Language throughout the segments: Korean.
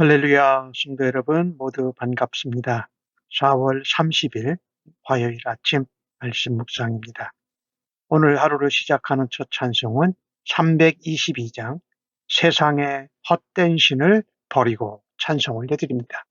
할렐루야, 성도 여러분 모두 반갑습니다. 4월 30일 화요일 아침 말씀 묵상입니다. 오늘 하루를 시작하는 첫 찬송은 322장 세상의 헛된 신을 버리고 찬송을 해드립니다.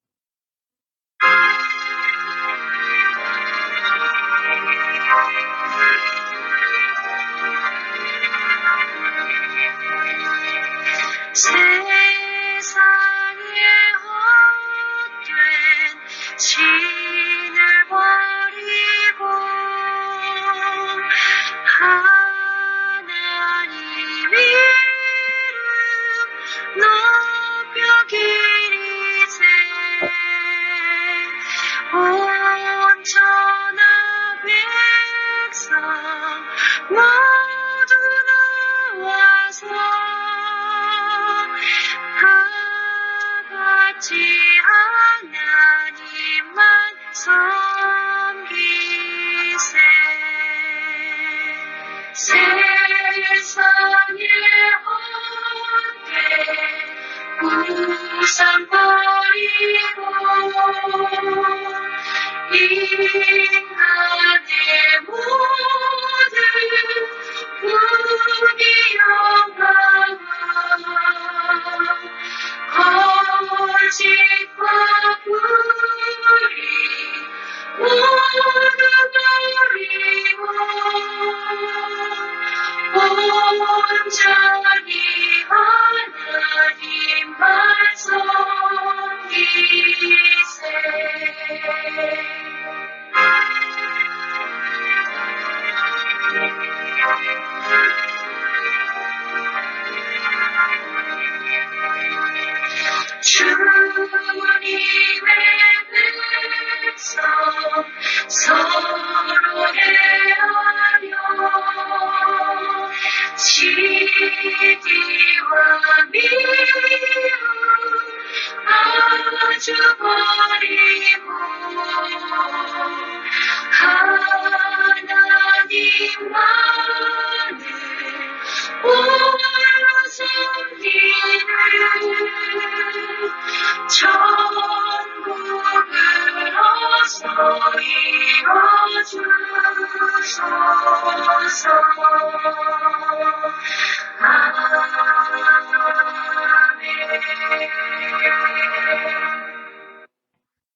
Thank you.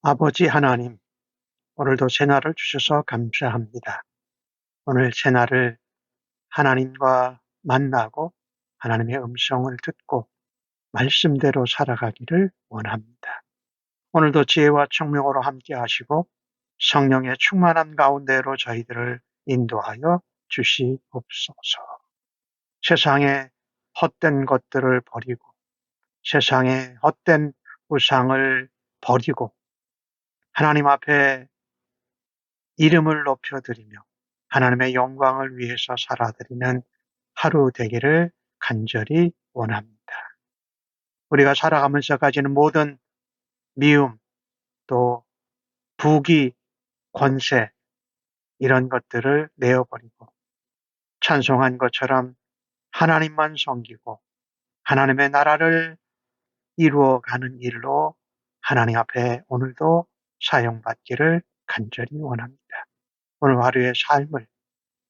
아버지 하나님, 오늘도 새날을 주셔서 감사합니다. 오늘 새날을 하나님과 만나고 하나님의 음성을 듣고 말씀대로 살아가기를 원합니다. 오늘도 지혜와 청명으로 함께 하시고 성령의 충만한 가운데로 저희들을 인도하여 주시옵소서. 세상의 헛된 것들을 버리고 세상의 헛된 우상을 버리고 하나님 앞에 이름을 높여드리며 하나님의 영광을 위해서 살아드리는 하루 되기를 간절히 원합니다. 우리가 살아가면서 가지는 모든 미움, 또 부귀, 권세, 이런 것들을 내어버리고 찬송한 것처럼 하나님만 섬기고 하나님의 나라를 이루어가는 일로 하나님 앞에 오늘도 사용받기를 간절히 원합니다. 오늘 하루의 삶을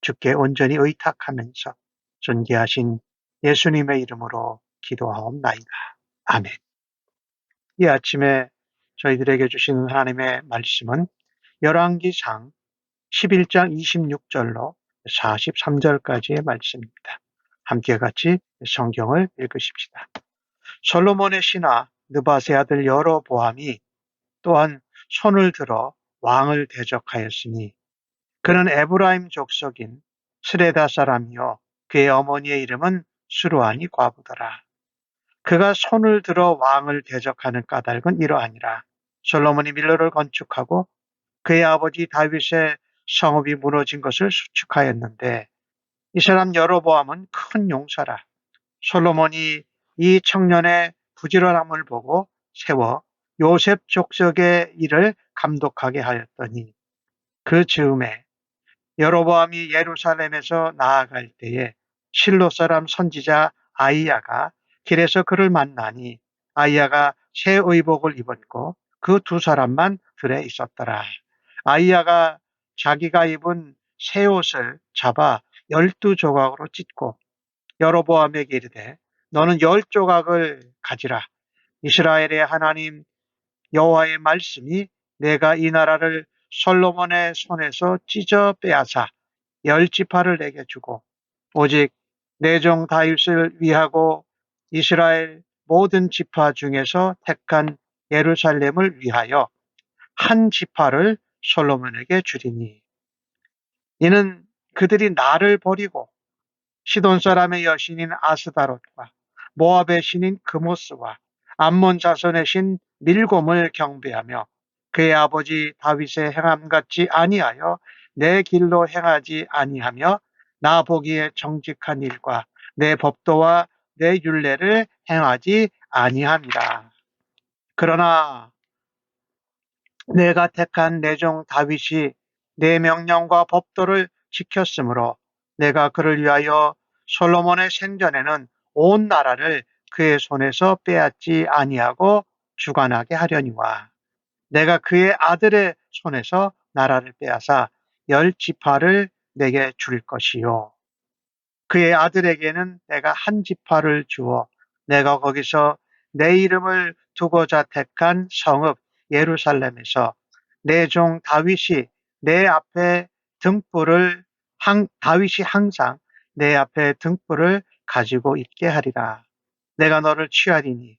주께 온전히 의탁하면서 존귀하신 예수님의 이름으로 기도하옵나이다. 아멘. 이 아침에 저희들에게 주시는 하나님의 말씀은 열왕기상 11장 26절로 43절까지의 말씀입니다. 함께 같이 성경을 읽으십시다. 솔로몬의 신하 느바세 아들 여로보암이 또한 손을 들어 왕을 대적하였으니 그는 에브라임 족속인 스레다 사람이요 그의 어머니의 이름은 수루아니 과부더라. 그가 손을 들어 왕을 대적하는 까닭은 이러하니라. 솔로몬이 밀로를 건축하고 그의 아버지 다윗의 성읍이 무너진 것을 수축하였는데 이 사람 여로보암은 큰 용사라. 솔로몬이 이 청년의 부지런함을 보고 세워 요셉 족속의 일을 감독하게 하였더니 그 즈음에 여로보암이 예루살렘에서 나아갈 때에 실로 사람 선지자 아이야가 길에서 그를 만나니 아이야가 새 의복을 입었고 그 두 사람만 들에 있었더라. 아이야가 자기가 입은 새 옷을 잡아 열두 조각으로 찢고 여로보암에게 이르되 너는 열 조각을 가지라. 이스라엘의 하나님 여호와의 말씀이 내가 이 나라를 솔로몬의 손에서 찢어 빼앗아 열 지파를 내게 주고 오직 내종 다윗을 위하고 이스라엘 모든 지파 중에서 택한 예루살렘을 위하여 한 지파를 솔로몬에게 주리니. 이는 그들이 나를 버리고 시돈 사람의 여신인 아스다롯과 모압의 신인 그모스와 암몬 자손의 신 밀곰을 경배하며 그의 아버지 다윗의 행함 같지 아니하여 내 길로 행하지 아니하며 나 보기에 정직한 일과 내 법도와 내 율례를 행하지 아니함이라. 그러나 내가 택한 내 종 다윗이 내 명령과 법도를 지켰으므로 내가 그를 위하여 솔로몬의 생전에는 온 나라를 그의 손에서 빼앗지 아니하고 주관하게 하려니와 내가 그의 아들의 손에서 나라를 빼앗아 열 지파를 내게 줄 것이요 그의 아들에게는 내가 한 지파를 주어 내가 거기서 내 이름을 두고자 택한 성읍 예루살렘에서 내 종 다윗이 내 앞에 등불을 항- 다윗이 항상 내 앞에 등불을 가지고 있게 하리라. 내가 너를 취하리니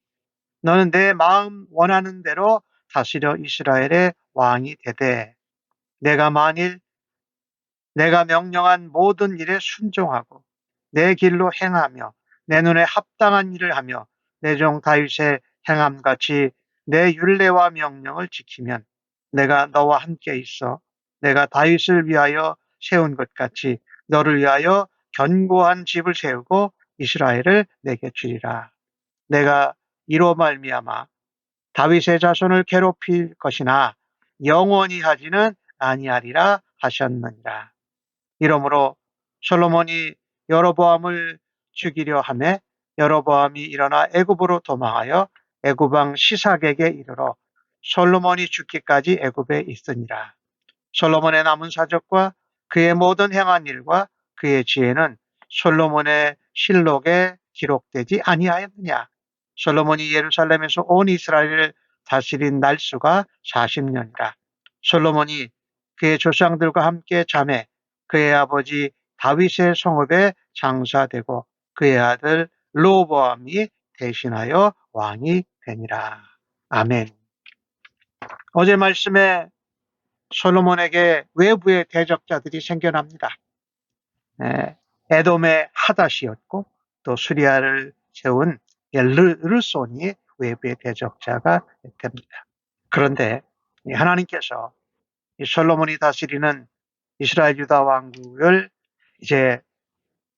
너는 내 마음 원하는 대로 다스려 이스라엘의 왕이 되되 내가 만일 내가 명령한 모든 일에 순종하고 내 길로 행하며 내 눈에 합당한 일을 하며 내 종 다윗의 행함 같이 내 율례와 명령을 지키면 내가 너와 함께 있어 내가 다윗을 위하여 세운 것 같이 너를 위하여 견고한 집을 세우고 이스라엘을 내게 주리라. 내가 이로 말미암아 다윗의 자손을 괴롭힐 것이나 영원히 하지는 아니하리라 하셨느니라. 이러므로 솔로몬이 여로보암을 죽이려 하매 여로보암이 일어나 애굽으로 도망하여 애굽 왕 시삭에게 이르러 솔로몬이 죽기까지 애굽에 있으니라. 솔로몬의 남은 사적과 그의 모든 행한 일과 그의 지혜는 솔로몬의 실록에 기록되지 아니하였느냐. 솔로몬이 예루살렘에서 온 이스라엘을 다스린 날수가 40년이라. 솔로몬이 그의 조상들과 함께 잠에 그의 아버지 다윗의 성읍에 장사되고 그의 아들 로보암이 대신하여 왕이 되니라. 아멘. 어제 말씀에 솔로몬에게 외부의 대적자들이 생겨납니다. 에, 에돔의 하닷이었고 또 수리아를 세운 르손이 외부의 대적자가 됩니다. 그런데 이 하나님께서 이 솔로몬이 다스리는 이스라엘 유다 왕국을 이제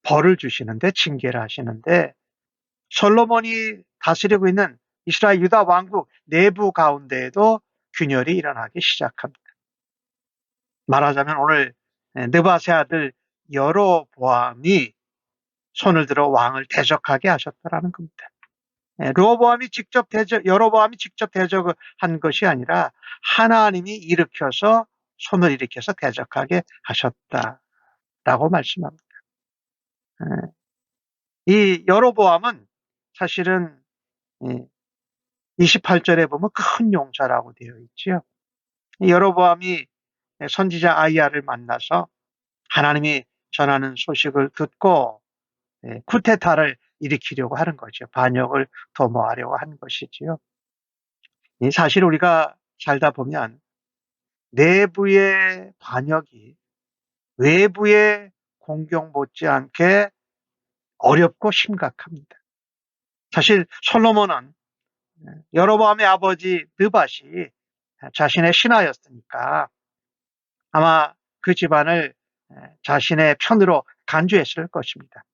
벌을 주시는데 징계를 하시는데 솔로몬이 다스리고 있는 이스라엘 유다 왕국 내부 가운데에도 균열이 일어나기 시작합니다. 말하자면 오늘 느바세 아들 여로보암이 손을 들어 왕을 대적하게 하셨다라는 겁니다. 로보암이 직접 대적, 여로보암이 직접 대적을 한 것이 아니라 하나님이 일으켜서 손을 일으켜서 대적하게 하셨다라고 말씀합니다. 이 여로보암은 사실은 28절에 보면 큰 용사라고 되어 있지요. 여로보암이 선지자 아이야를 만나서 하나님이 전하는 소식을 듣고 쿠테타를 일으키려고 하는 거죠. 반역을 도모하려고 한 것이지요. 사실 우리가 살다 보면 내부의 반역이 외부의 공경 못지않게 어렵고 심각합니다. 사실 솔로몬은 여로보암의 아버지 느밧이 자신의 신하였으니까 아마 그 집안을 자신의 편으로 간주했을 것입니다.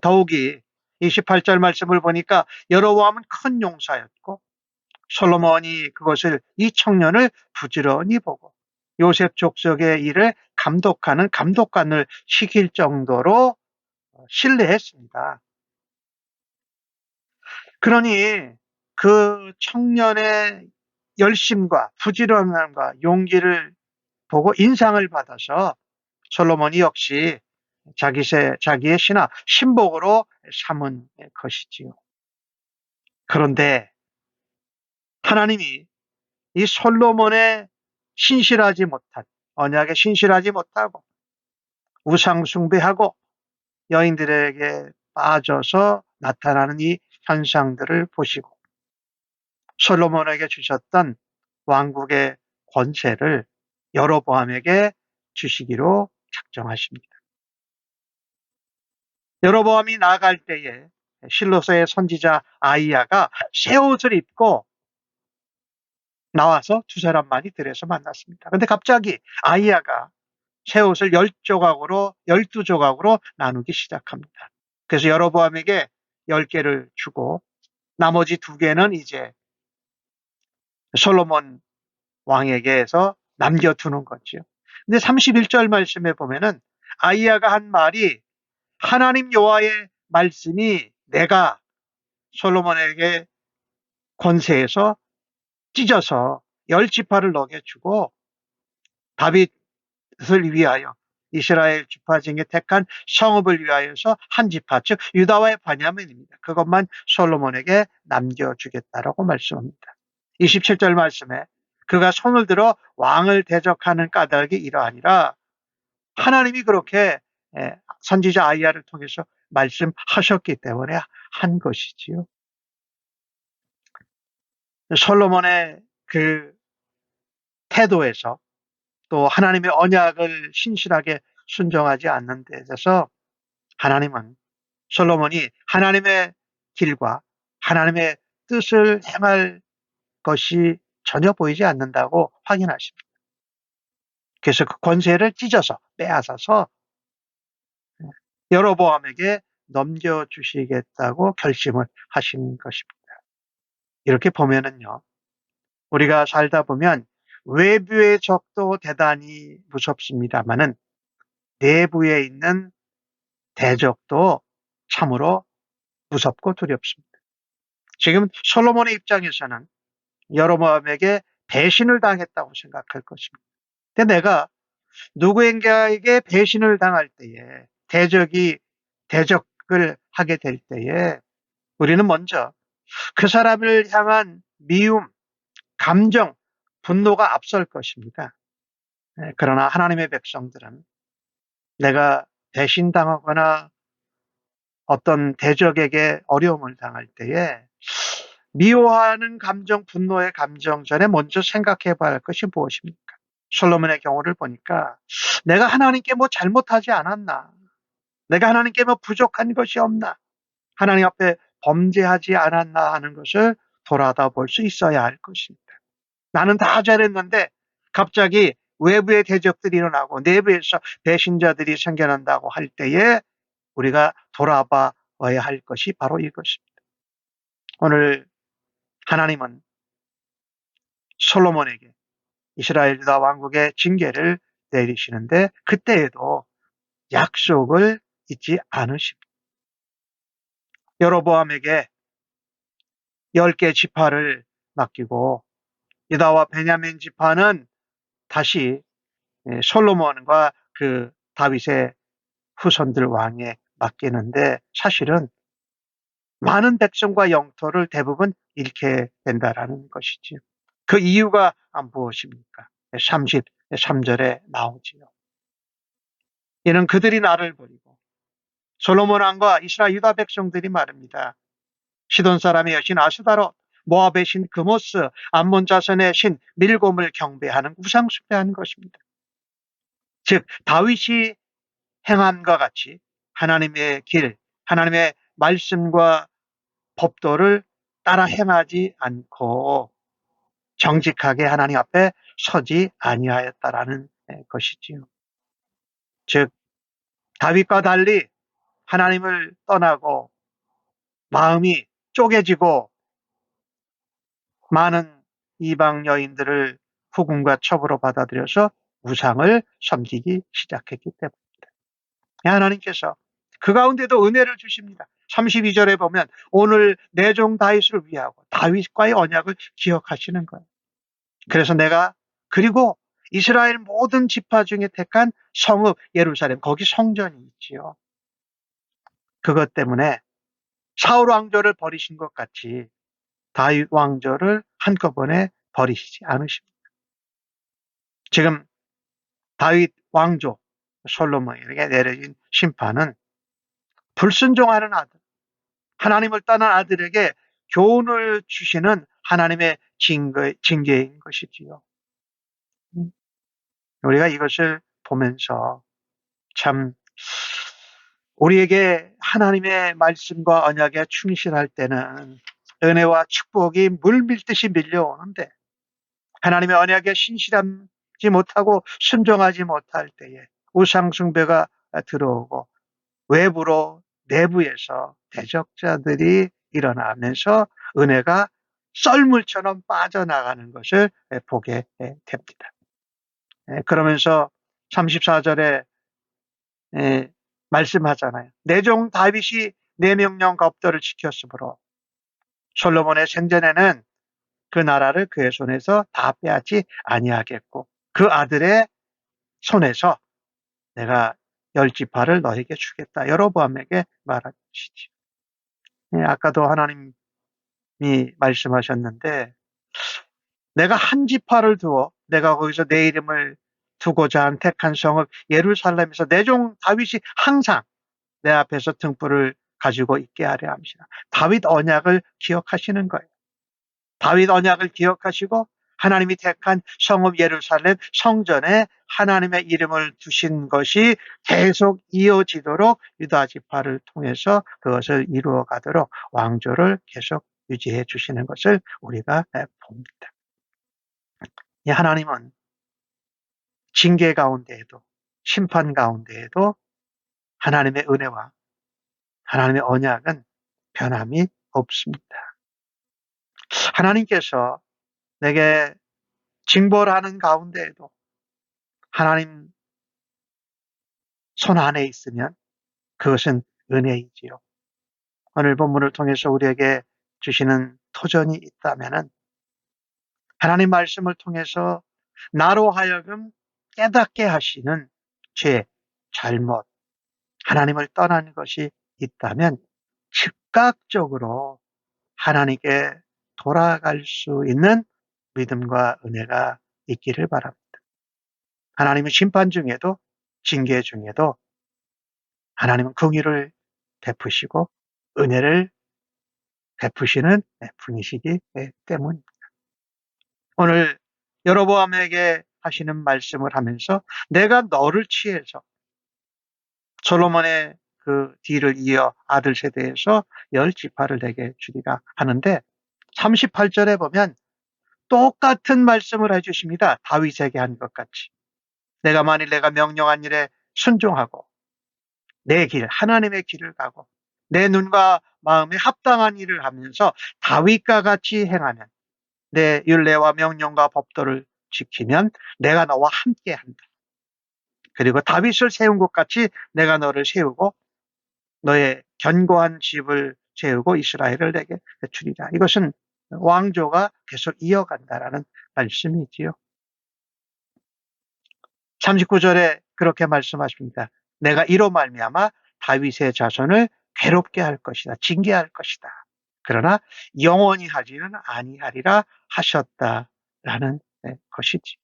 더욱이 28절 말씀을 보니까 여로보암은 큰 용사였고 솔로몬이 그것을 이 청년을 부지런히 보고 요셉 족속의 일을 감독하는 감독관을 시킬 정도로 신뢰했습니다. 그러니 그 청년의 열심과 부지런함과 용기를 보고 인상을 받아서 솔로몬이 역시 자기 세, 자기의 신하 신복으로 삼은 것이지요. 그런데 하나님이 이 솔로몬의 신실하지 못한 언약에 신실하지 못하고 우상 숭배하고 여인들에게 빠져서 나타나는 이 현상들을 보시고 솔로몬에게 주셨던 왕국의 권세를 여로보암에게 주시기로 작정하십니다. 여로보암이 나갈 때에 실로서의 선지자 아이야가 새 옷을 입고 나와서 두 사람만이 들에서 만났습니다. 근데 갑자기 아이야가 새 옷을 열 조각으로, 열두 조각으로 나누기 시작합니다. 그래서 여로보암에게 열 개를 주고 나머지 두 개는 이제 솔로몬 왕에게서 남겨두는 거죠. 근데 31절 말씀에 보면은 아이야가 한 말이 하나님 여호와의 말씀이 내가 솔로몬에게 권세에서 찢어서 열 지파를 먹여주고 다윗을 위하여 이스라엘 지파 중에 택한 성읍을 위하여서 한 지파 즉 유다와의 바냐민입니다. 그것만 솔로몬에게 남겨주겠다라고 말씀합니다. 27절 말씀에 그가 손을 들어 왕을 대적하는 까닭이 이러하니라 하나님이 그렇게 예, 선지자 아이야를 통해서 말씀하셨기 때문에 한 것이지요. 솔로몬의 그 태도에서 또 하나님의 언약을 신실하게 순종하지 않는 데 대해서 하나님은 솔로몬이 하나님의 길과 하나님의 뜻을 행할 것이 전혀 보이지 않는다고 확인하십니다. 그래서 그 권세를 찢어서 빼앗아서 여로보암에게 넘겨주시겠다고 결심을 하신 것입니다. 이렇게 보면은요, 우리가 살다 보면 외부의 적도 대단히 무섭습니다만은 내부에 있는 대적도 참으로 무섭고 두렵습니다. 지금 솔로몬의 입장에서는 여로보암에게 배신을 당했다고 생각할 것입니다. 근데 내가 누구에게 배신을 당할 때에 대적이 대적을 하게 될 때에 우리는 먼저 그 사람을 향한 미움, 감정, 분노가 앞설 것입니다. 네, 그러나 하나님의 백성들은 내가 배신 당하거나 어떤 대적에게 어려움을 당할 때에 미워하는 감정, 분노의 감정 전에 먼저 생각해 봐야 할 것이 무엇입니까? 솔로몬의 경우를 보니까 내가 하나님께 뭐 잘못하지 않았나? 내가 하나님께 뭐 부족한 것이 없나? 하나님 앞에 범죄하지 않았나 하는 것을 돌아다 볼 수 있어야 할 것입니다. 나는 다 잘했는데 갑자기 외부의 대적들이 일어나고 내부에서 배신자들이 생겨난다고 할 때에 우리가 돌아봐야 할 것이 바로 이것입니다. 오늘 하나님은 솔로몬에게 이스라엘 유다 왕국의 징계를 내리시는데 그때에도 약속을 잊지 않으십니다. 여로보암에게 10개 지파를 맡기고 유다와 베냐민 지파는 다시 솔로몬과 그 다윗의 후손들 왕에 맡기는데 사실은 많은 백성과 영토를 대부분 잃게 된다라는 것이지요. 그 이유가 무엇입니까? 33절에 나오지요. 이는 그들이 나를 버리고 솔로몬 왕과 이스라엘 유다 백성들이 말입니다. 시돈 사람의 여신 아수다로 모압의 신 그모스 암몬 자손의 신 밀곰을 경배하는 우상 숭배하는 것입니다. 즉 다윗이 행함과 같이 하나님의 길, 하나님의 말씀과 법도를 따라 행하지 않고 정직하게 하나님 앞에 서지 아니하였다라는 것이지요. 즉 다윗과 달리 하나님을 떠나고 마음이 쪼개지고 많은 이방 여인들을 후궁과 첩으로 받아들여서 우상을 섬기기 시작했기 때문입니다. 하나님께서 그 가운데도 은혜를 주십니다. 32절에 보면 오늘 내종 다윗을 위하고 다윗과의 언약을 기억하시는 거예요. 그래서 내가 그리고 이스라엘 모든 지파 중에 택한 성읍 예루살렘 거기 성전이 있지요. 그것 때문에 사울 왕조를 버리신 것 같이 다윗 왕조를 한꺼번에 버리시지 않으십니다. 지금 다윗 왕조 솔로몬에게 내려진 심판은 불순종하는 아들, 하나님을 떠난 아들에게 교훈을 주시는 하나님의 징계, 징계인 것이지요. 음. 우리가 이것을 보면서 참 우리에게 하나님의 말씀과 언약에 충실할 때는 은혜와 축복이 물밀듯이 밀려오는데 하나님의 언약에 신실하지 못하고 순종하지 못할 때에 우상숭배가 들어오고 외부로 내부에서 대적자들이 일어나면서 은혜가 썰물처럼 빠져나가는 것을 보게 됩니다. 예, 그러면서 34절에 예, 말씀하잖아요. 내 종 다윗이 내 명령과 법도를 지켰으므로 솔로몬의 생전에는 그 나라를 그의 손에서 다 빼앗지 아니하겠고 그 아들의 손에서 내가 열 지파를 너에게 주겠다. 여로보암에게 말하시지. 예, 아까도 하나님이 말씀하셨는데 내가 한 지파를 두어 내가 거기서 내 이름을 두고자 한 택한 성읍 예루살렘에서 내 종 다윗이 항상 내 앞에서 등불을 가지고 있게 하려 합니다. 다윗 언약을 기억하시는 거예요. 다윗 언약을 기억하시고 하나님이 택한 성읍 예루살렘 성전에 하나님의 이름을 두신 것이 계속 이어지도록 유다 지파를 통해서 그것을 이루어 가도록 왕조를 계속 유지해 주시는 것을 우리가 봅니다. 이 하나님은 징계 가운데에도 심판 가운데에도 하나님의 은혜와 하나님의 언약은 변함이 없습니다. 하나님께서 내게 징벌하는 가운데에도 하나님 손 안에 있으면 그것은 은혜이지요. 오늘 본문을 통해서 우리에게 주시는 토전이 있다면은 하나님 말씀을 통해서 나로 하여금 깨닫게 하시는 죄, 잘못, 하나님을 떠난 것이 있다면 즉각적으로 하나님께 돌아갈 수 있는 믿음과 은혜가 있기를 바랍니다. 하나님은 심판 중에도 징계 중에도 하나님은 긍휼을 베푸시고 은혜를 베푸시는 분이시기 때문입니다. 오늘 여로보암에게 하시는 말씀을 하면서 내가 너를 취해서 솔로몬의 그 뒤를 이어 아들 세대에서 열 지파를 내게 주리라 하는데 38절에 보면 똑같은 말씀을 해주십니다. 다윗에게 한 것 같이. 내가 만일 내가 명령한 일에 순종하고 내 길, 하나님의 길을 가고 내 눈과 마음에 합당한 일을 하면서 다윗과 같이 행하면 내 율례와 명령과 법도를 지키면 내가 너와 함께 한다. 그리고 다윗을 세운 것 같이 내가 너를 세우고 너의 견고한 집을 세우고 이스라엘을 내게 주리라. 이것은 왕조가 계속 이어간다라는 말씀이지요. 39절에 그렇게 말씀하십니다. 내가 이로 말미암아 다윗의 자손을 괴롭게 할 것이다. 징계할 것이다. 그러나 영원히 하지는 아니하리라 하셨다라는 것이지.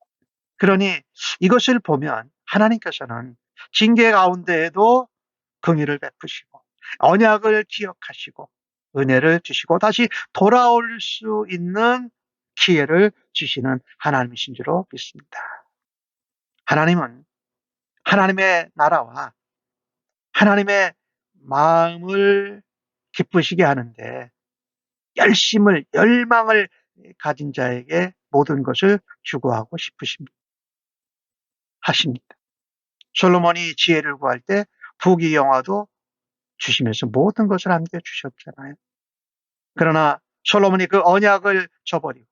그러니 이것을 보면 하나님께서는 징계 가운데에도 긍휼을 베푸시고 언약을 기억하시고 은혜를 주시고 다시 돌아올 수 있는 기회를 주시는 하나님이신 줄로 믿습니다. 하나님은 하나님의 나라와 하나님의 마음을 기쁘시게 하는데 열심을 열망을 가진 자에게 모든 것을 주고하고 싶으십니다. 하십니다. 솔로몬이 지혜를 구할 때 부귀 영화도 주시면서 모든 것을 안겨주셨잖아요. 그러나 솔로몬이 그 언약을 저버리고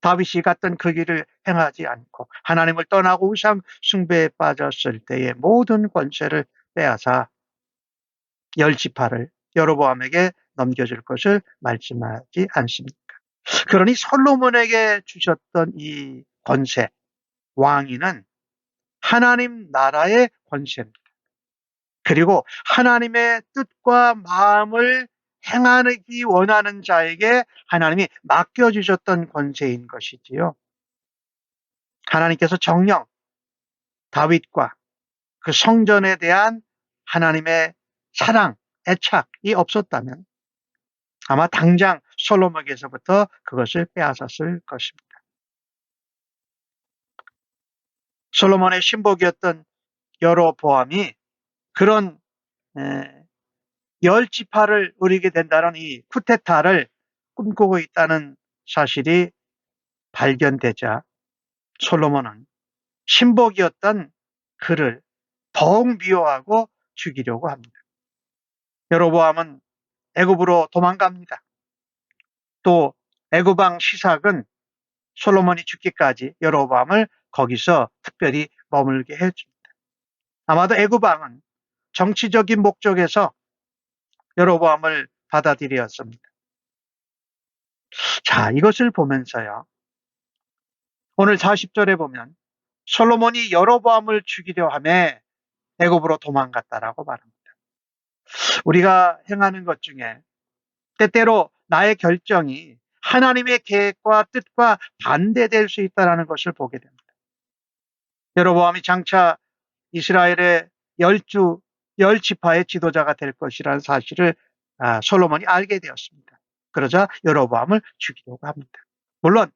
다윗이 갔던 그 길을 행하지 않고 하나님을 떠나고 우상 숭배에 빠졌을 때의 모든 권세를 빼앗아 열 지파를 여로보암에게 넘겨줄 것을 말씀하지 않습니까? 그러니 솔로몬에게 주셨던 이 권세, 왕위는 하나님 나라의 권세입니다. 그리고 하나님의 뜻과 마음을 행하기 원하는 자에게 하나님이 맡겨주셨던 권세인 것이지요. 하나님께서 정령 다윗과 그 성전에 대한 하나님의 사랑, 애착이 없었다면 아마 당장 솔로몬에게서부터 그것을 빼앗았을 것입니다. 솔로몬의 신복이었던 여로보암이 그런 에, 열 지파를 누리게 된다는 이 쿠데타를 꿈꾸고 있다는 사실이 발견되자 솔로몬은 신복이었던 그를 더욱 미워하고 죽이려고 합니다. 여로보암은 애굽으로 도망갑니다. 또 애굽왕 시삭은 솔로몬이 죽기까지 여로보암을 거기서 특별히 머물게 해줍니다. 아마도 애굽왕은 정치적인 목적에서 여로보암을 받아들였습니다. 자, 이것을 보면서요. 오늘 40절에 보면 솔로몬이 여로보암을 죽이려 함에 애굽으로 도망갔다라고 말합니다. 우리가 행하는 것 중에 때때로 나의 결정이 하나님의 계획과 뜻과 반대될 수 있다는 것을 보게 됩니다. 여로보암이 장차 이스라엘의 열주 열 지파의 지도자가 될 것이라는 사실을 아, 솔로몬이 알게 되었습니다. 그러자 여로보암을 죽이려고 합니다. 물론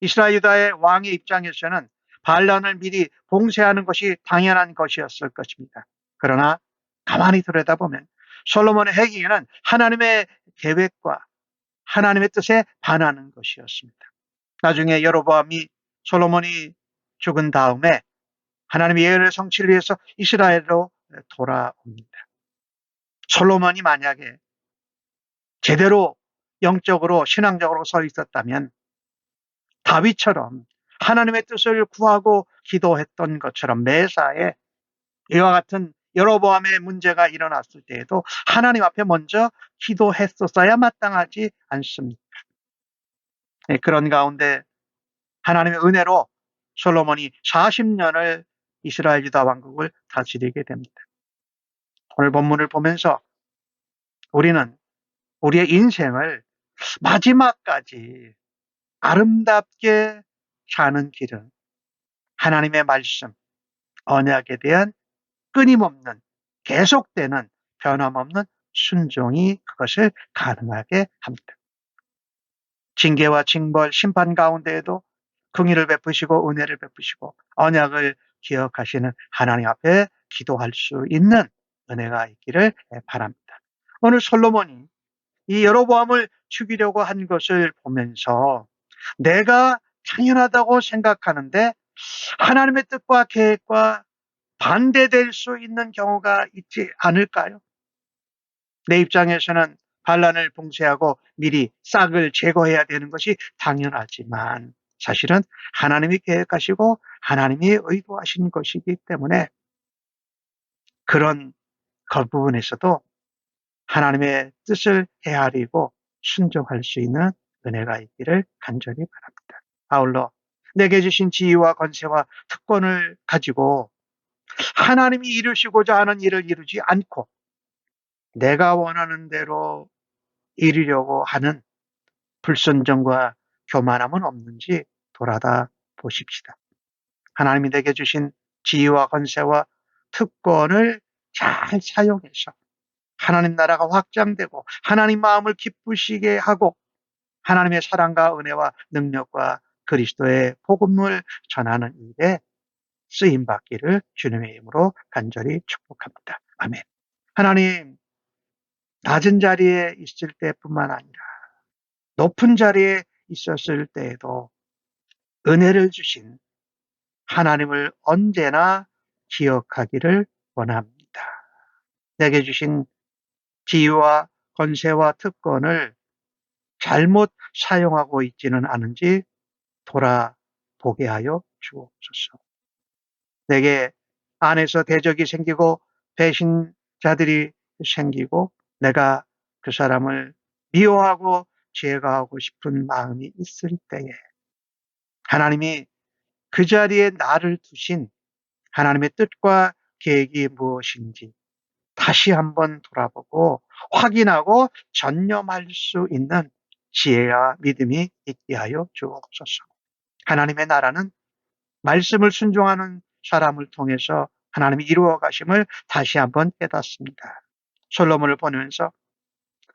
이스라엘 유다의 왕의 입장에서는 반란을 미리 봉쇄하는 것이 당연한 것이었을 것입니다. 그러나 가만히 들여다보면 솔로몬의 행위는 하나님의 계획과 하나님의 뜻에 반하는 것이었습니다. 나중에 여로보암이 솔로몬이 죽은 다음에 하나님의 예언의 성취를 위해서 이스라엘로 돌아옵니다. 솔로몬이 만약에 제대로 영적으로 신앙적으로 서 있었다면 다윗처럼 하나님의 뜻을 구하고 기도했던 것처럼 매사에 이와 같은 여로보암의 문제가 일어났을 때에도 하나님 앞에 먼저 기도했었어야 마땅하지 않습니까? 네, 그런 가운데 하나님의 은혜로 솔로몬이 40년을 이스라엘 유다 왕국을 다스리게 됩니다. 오늘 본문을 보면서 우리는 우리의 인생을 마지막까지 아름답게 사는 길은 하나님의 말씀, 언약에 대한 끊임없는 계속되는 변함없는 순종이 그것을 가능하게 합니다. 징계와 징벌, 심판 가운데에도 긍휼을 베푸시고 은혜를 베푸시고 언약을 기억하시는 하나님 앞에 기도할 수 있는 은혜가 있기를 바랍니다. 오늘 솔로몬이 이 여로보암을 죽이려고 한 것을 보면서 내가 당연하다고 생각하는데 하나님의 뜻과 계획과 반대될 수 있는 경우가 있지 않을까요? 내 입장에서는 반란을 봉쇄하고 미리 싹을 제거해야 되는 것이 당연하지만 사실은 하나님이 계획하시고 하나님이 의도하신 것이기 때문에 그런 그 부분에서도 하나님의 뜻을 헤아리고 순종할 수 있는 은혜가 있기를 간절히 바랍니다. 아울러 내게 주신 지위와 권세와 특권을 가지고 하나님이 이루시고자 하는 일을 이루지 않고 내가 원하는 대로 이루려고 하는 불순종과 교만함은 없는지 돌아다 보십시다. 하나님이 내게 주신 지위와 권세와 특권을 잘 사용해서 하나님 나라가 확장되고 하나님 마음을 기쁘시게 하고 하나님의 사랑과 은혜와 능력과 그리스도의 복음을 전하는 일에 쓰임 받기를 주님의 이름으로 간절히 축복합니다. 아멘. 하나님 낮은 자리에 있을 때뿐만 아니라 높은 자리에 있었을 때에도 은혜를 주신 하나님을 언제나 기억하기를 원합니다. 내게 주신 지위와 권세와 특권을 잘못 사용하고 있지는 않은지 돌아보게 하여 주옵소서. 내게 안에서 대적이 생기고 배신자들이 생기고 내가 그 사람을 미워하고 제거하고 싶은 마음이 있을 때에 하나님이 그 자리에 나를 두신 하나님의 뜻과 계획이 무엇인지 다시 한번 돌아보고 확인하고 전념할 수 있는 지혜와 믿음이 있게 하여 주옵소서. 하나님의 나라는 말씀을 순종하는 사람을 통해서 하나님이 이루어 가심을 다시 한번 깨닫습니다. 솔로몬을 보면서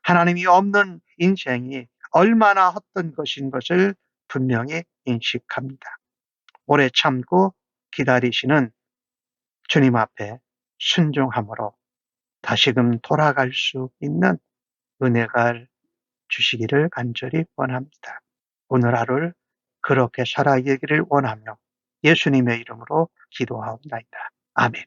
하나님이 없는 인생이 얼마나 헛된 것인 것을 분명히 인식합니다. 오래 참고 기다리시는 주님 앞에 순종함으로 다시금 돌아갈 수 있는 은혜가 주시기를 간절히 원합니다. 오늘 하루를 그렇게 살아가기를 원하며 예수님의 이름으로 기도하옵나이다. 아멘.